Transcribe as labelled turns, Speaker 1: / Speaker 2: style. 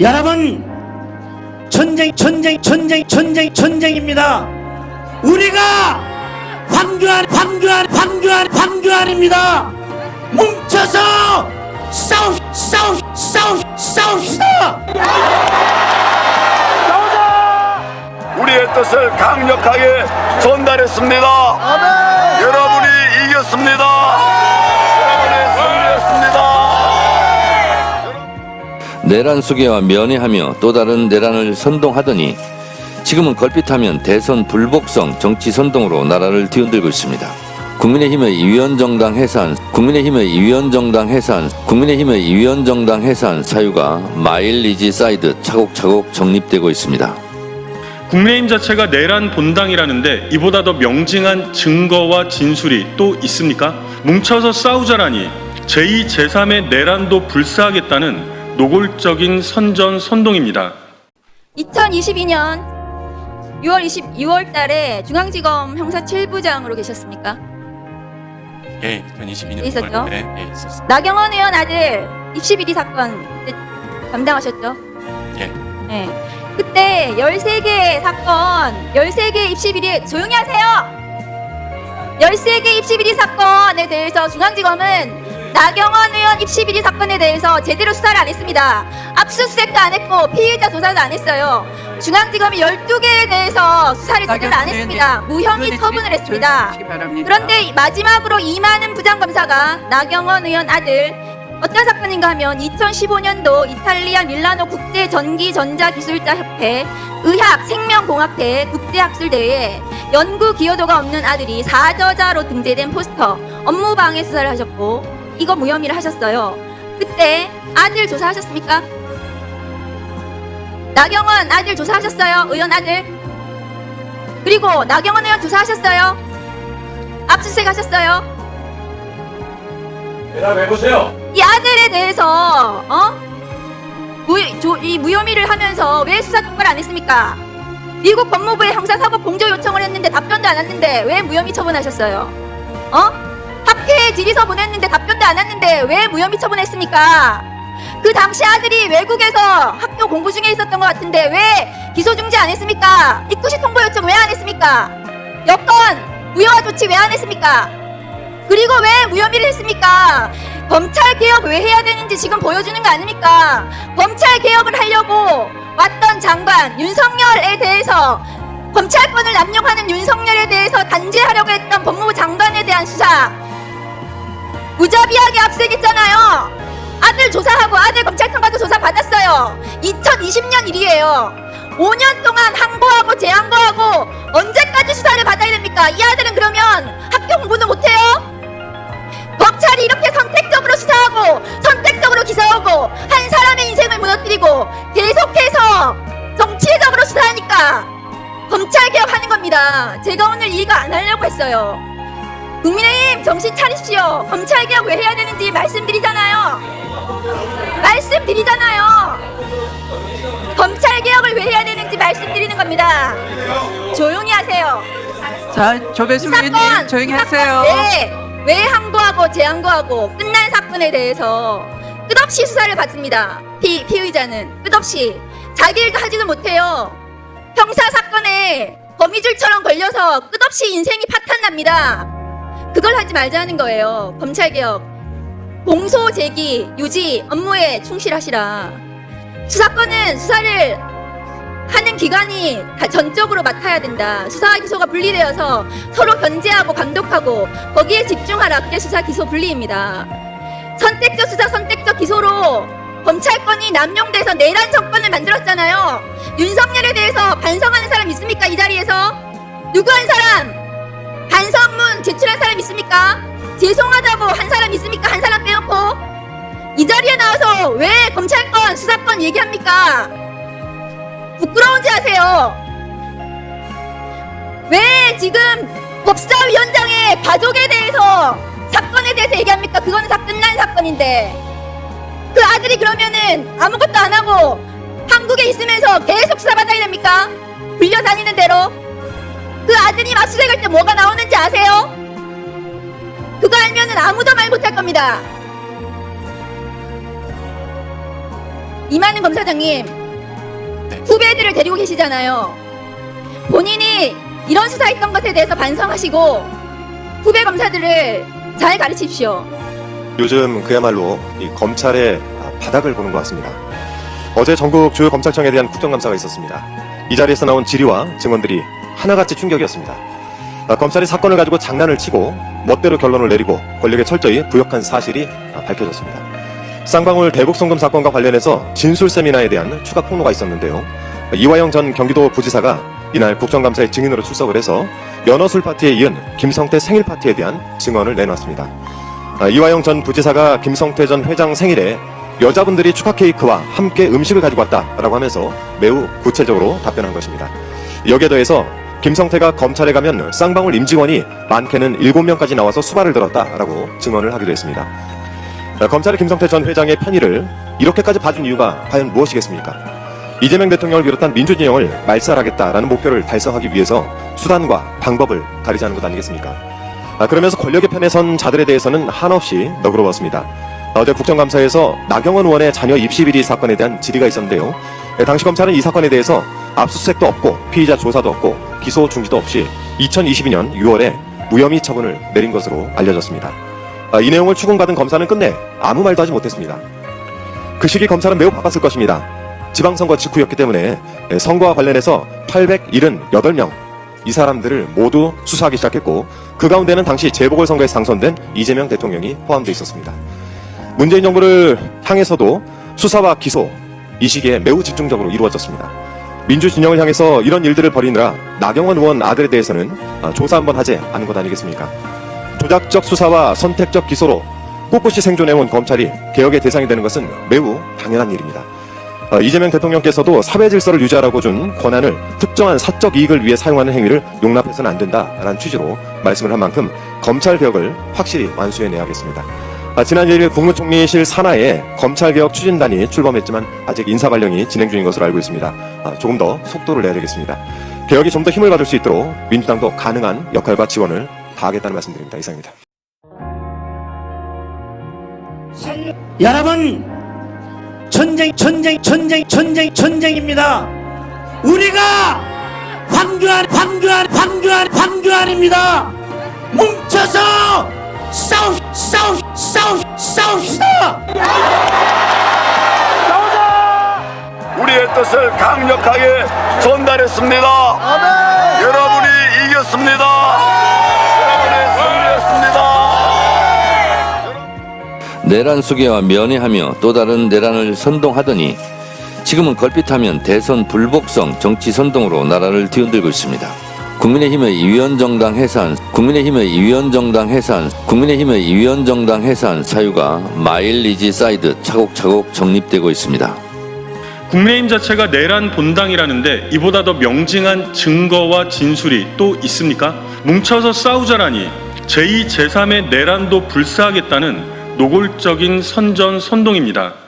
Speaker 1: 여러분 전쟁 전쟁 전쟁 전쟁 전쟁입니다. 우리가 황교안 황교안 황교안 황교안입니다. 뭉쳐서 싸우 싸우 싸우 싸웁시다.
Speaker 2: 우리의 뜻을 강력하게 전달했습니다. 여러분이 이겼습니다.
Speaker 3: 내란 수계와 면회하며 또 다른 내란을 선동하더니 지금은 걸핏하면 대선 불복성 정치 선동으로 나라를 뒤흔들고 있습니다. 국민의힘의 위원정당 해산, 국민의힘의 위원정당 해산, 국민의힘의 위원정당 해산 사유가 마일리지 쌓이듯 차곡차곡 정립되고 있습니다.
Speaker 4: 국민의힘 자체가 내란 본당이라는데 이보다 더 명징한 증거와 진술이 또 있습니까? 뭉쳐서 싸우자라니 제2, 제3의 내란도 불사하겠다는 노골적인 선전 선동입니다.
Speaker 5: 2022년 6월 20 6월 달에 중앙지검 형사 7부장으로 계셨습니까?
Speaker 6: 예, 2022년
Speaker 5: 있었죠?
Speaker 6: 네, 예, 있었습니다.
Speaker 5: 나경원 의원 아들 입시 비리 사건 그때 담당하셨죠?
Speaker 6: 예.
Speaker 5: 네. 그때 13개 사건, 13개 입시 비리 조용히 하세요. 13개 입시 비리 사건에 대해서 중앙지검은 나경원 의원 입시 비리 사건에 대해서 제대로 수사를 안 했습니다. 압수수색도 안 했고 피의자 조사도 안 했어요. 중앙지검이 12개에 대해서 수사를 제대로 안 했습니다. 무혐의 처분을 했습니다. 그런데 마지막으로 이만은 부장검사가 나경원 의원 아들 어떤 사건인가 하면 2015년도 이탈리아 밀라노 국제 전기 전자 기술자 협회 의학 생명공학회 국제학술대회에 연구 기여도가 없는 아들이 사저자로 등재된 포스터 업무 방해 수사를 하셨고 이거 무혐의를 하셨어요. 그때 아들 조사하셨습니까? 나경원 아들 조사하셨어요? 의원 아들? 그리고 나경원 의원 조사하셨어요? 압수수색 하셨어요? 이 아들에 대해서 어? 무, 조, 이 무혐의를 하면서 왜 수사 똑바로 안 했습니까? 미국 법무부에 형사사법 공조 요청을 했는데 답변도 안 왔는데 왜 무혐의 처분하셨어요? 어? 질의서 보냈는데 답변도 안 왔는데 왜 무혐의 처분했습니까? 그 당시 아들이 외국에서 학교 공부 중에 있었던 것 같은데 왜 기소 중지 안 했습니까? 입구시 통보 요청 왜 안 했습니까? 여건 무효화 조치 왜 안 했습니까? 그리고 왜 무혐의를 했습니까? 검찰 개혁 왜 해야 되는지 지금 보여주는 거 아닙니까? 검찰 개혁을 하려고 왔던 장관 윤석열에 대해서 검찰권을 남용하는 윤석열에 대해서 단죄하려고 했던 법무부 장관에 대한 수사 무자비하게 압수했잖아요. 아들 조사하고 아들 검찰청 가서 조사 받았어요. 2020년 일이에요. 5년 동안 항고하고 재항고하고 언제까지 수사를 받아야 됩니까? 이 아들은 그러면 학교 공부는 못해요? 검찰이 이렇게 선택적으로 수사하고 선택적으로 기소하고 한 사람의 인생을 무너뜨리고 계속해서 정치적으로 수사하니까 검찰 개혁하는 겁니다. 제가 오늘 이거 안 하려고 했어요. 국민의 힘 정신 차리십시오. 검찰 개혁 왜 해야 되는지 말씀드리잖아요. 말씀드리잖아요. 검찰 개혁을 왜 해야 되는지 말씀드리는 겁니다. 조용히 하세요.
Speaker 7: 자, 조배수 의원님 조용히
Speaker 5: 이
Speaker 7: 하세요.
Speaker 5: 사건 왜, 왜 항고하고 재항고하고 끝난 사건에 대해서 끝없이 수사를 받습니다. 피, 피의자는 끝없이 자기 일도 하지도 못해요. 형사 사건에 거미줄처럼 걸려서 끝없이 인생이 파탄납니다. 그걸 하지 말자는 거예요. 검찰 개혁. 공소 제기, 유지, 업무에 충실하시라. 수사권은 수사를 하는 기관이 다 전적으로 맡아야 된다. 수사와 기소가 분리되어서 서로 견제하고 감독하고 거기에 집중하라. 그게 수사 기소 분리입니다. 선택적 수사, 선택적 기소로 검찰권이 남용돼서 내란 정권을 만들었잖아요. 윤석열에 대해서 반성하는 사람 있습니까? 이 자리에서 누구 한 사람 반성문 제출한 사람 있습니까? 죄송하다고 한 사람 있습니까? 한 사람 빼놓고 이 자리에 나와서 왜 검찰권 수사권 얘기합니까? 부끄러운지 아세요? 왜 지금 법사위원장의 가족에 대해서 사건에 대해서 얘기합니까? 그거는 다 끝난 사건인데 그 아들이 그러면은 아무것도 안 하고 한국에 있으면서 계속 수사받아야 됩니까? 불려다니는 대로 그 아들이 압수수색 할 때 뭐가 나오는지 아세요? 그거 알면은 아무도 말 못할 겁니다. 이만은 검사장님
Speaker 6: 네.
Speaker 5: 후배들을 데리고 계시잖아요. 본인이 이런 수사했던 것에 대해서 반성하시고 후배 검사들을 잘 가르치십시오.
Speaker 8: 요즘 그야말로 이 검찰의 바닥을 보는 것 같습니다. 어제 전국 주요 검찰청에 대한 국정감사가 있었습니다. 이 자리에서 나온 질의와 증언들이 하나같이 충격이었습니다. 아, 검찰이 사건을 가지고 장난을 치고 멋대로 결론을 내리고 권력에 철저히 부역한 사실이 아, 밝혀졌습니다. 쌍방울 대북송금 사건과 관련해서 진술 세미나에 대한 추가 폭로가 있었는데요. 이화영 전 경기도 부지사가 이날 국정감사에 증인으로 출석을 해서 연어술 파티에 이은 김성태 생일 파티에 대한 증언을 내놨습니다. 아, 이화영 전 부지사가 김성태 전 회장 생일에 여자분들이 축하 케이크와 함께 음식을 가지고 왔다라고 하면서 매우 구체적으로 답변한 것입니다. 여기에 더해서 김성태가 검찰에 가면 쌍방울 임직원이 많게는 7명까지 나와서 수발을 들었다라고 증언을 하기도 했습니다. 자, 검찰이 김성태 전 회장의 편의를 이렇게까지 봐준 이유가 과연 무엇이겠습니까? 이재명 대통령을 비롯한 민주진영을 말살하겠다라는 목표를 달성하기 위해서 수단과 방법을 가리자는 것 아니겠습니까? 아, 그러면서 권력의 편에 선 자들에 대해서는 한없이 너그러웠습니다. 어제 국정감사에서 나경원 의원의 자녀 입시 비리 사건에 대한 질의가 있었는데요. 네, 당시 검찰은 이 사건에 대해서 압수수색도 없고 피의자 조사도 없고 기소 중지도 없이 2022년 6월에 무혐의 처분을 내린 것으로 알려졌습니다. 아, 이 내용을 추궁받은 검사는 끝내 아무 말도 하지 못했습니다. 그 시기 검찰은 매우 바빴을 것입니다. 지방선거 직후였기 때문에 예, 선거와 관련해서 878명 이 사람들을 모두 수사하기 시작했고 그 가운데는 당시 재보궐선거에서 당선된 이재명 대통령이 포함되어 있었습니다. 문재인 정부를 향해서도 수사와 기소 이 시기에 매우 집중적으로 이루어졌습니다. 민주진영을 향해서 이런 일들을 벌이느라 나경원 의원 아들에 대해서는 아, 조사 한번 하지 않은 것 아니겠습니까? 조작적 수사와 선택적 기소로 꿋꿋이 생존해온 검찰이 개혁의 대상이 되는 것은 매우 당연한 일입니다. 어, 이재명 대통령께서도 사회 질서를 유지하라고 준 권한을 특정한 사적 이익을 위해 사용하는 행위를 용납해서는 안 된다라는 취지로 말씀을 한 만큼 검찰 개혁을 확실히 완수해내야겠습니다. 아, 지난 1일 국무총리실 산하에 검찰개혁 추진단이 출범했지만 아직 인사 발령이 진행 중인 것으로 알고 있습니다. 아, 조금 더 속도를 내야 되겠습니다. 개혁이 좀 더 힘을 받을 수 있도록 민주당도 가능한 역할과 지원을 다하겠다는 말씀드립니다. 이상입니다.
Speaker 1: 여러분 전쟁 전쟁 전쟁 전쟁 전쟁입니다. 우리가 황교안 황교안 황교안 황교안입니다. 뭉쳐서 싸우 싸우 싸우 싸웁시다.
Speaker 2: 우리의 뜻을 강력하게 전달했습니다. 여러분이 이겼습니다. 여러분이 승리했습니다.
Speaker 3: 내란 수계와 면회하며 또 다른 내란을 선동하더니 지금은 걸핏하면 대선 불복성 정치 선동으로 나라를 뒤흔들고 있습니다. 국민의힘의 위원정당 해산, 국민의힘의 위원정당 해산, 국민의힘의 위원정당 해산 사유가 마일리지 쌓이듯 차곡차곡 정립되고 있습니다.
Speaker 4: 국민의힘 자체가 내란 본당이라는데 이보다 더 명징한 증거와 진술이 또 있습니까? 뭉쳐서 싸우자라니 제2, 제3의 내란도 불사하겠다는 노골적인 선전 선동입니다.